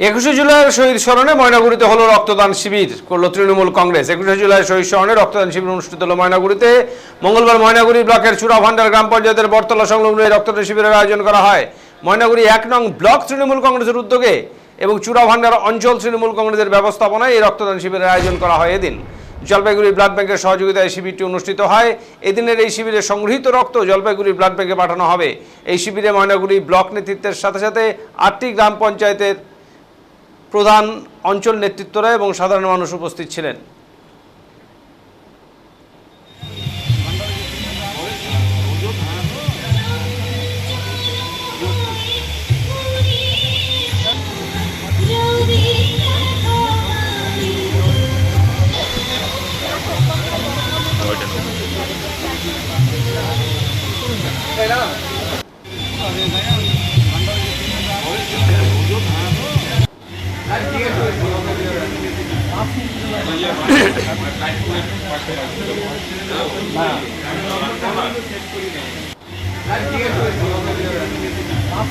একুশে জুলাইয়ের শহীদ স্মরণে ময়নাগুড়িতে হলো রক্তদান শিবির, করল তৃণমূল কংগ্রেস। একুশে জুলাই শহীদ স্মরণে রক্তদান শিবির অনুষ্ঠিত হলো ময়নাগুড়িতে। মঙ্গলবার ময়নাগুড়ি ব্লকের চূড়াভান্ডার গ্রাম পঞ্চায়েতের বটতলা সংলগ্ন এই রক্তদান শিবিরের আয়োজন করা হয়। ময়নাগুড়ি এক নং ব্লক তৃণমূল কংগ্রেসের উদ্যোগে এবং চূড়াভান্ডার অঞ্চল তৃণমূল কংগ্রেসের ব্যবস্থাপনায় এই রক্তদান শিবিরের আয়োজন করা হয় এদিন। জলপাইগুড়ি ব্লাড ব্যাংকের সহযোগিতায় শিবিরটি অনুষ্ঠিত হয়। এদিনের এই শিবিরে সংগৃহীত রক্ত জলপাইগুড়ি ব্লাড ব্যাংকে পাঠানো হবে। এই শিবিরে ময়নাগুড়ি ব্লক নেতৃত্বের সাথে সাথে আটটি গ্রাম পঞ্চায়েতের প্রধান অঞ্চল নেতৃত্বরা এবং সাধারণ মানুষ উপস্থিত ছিলেন। না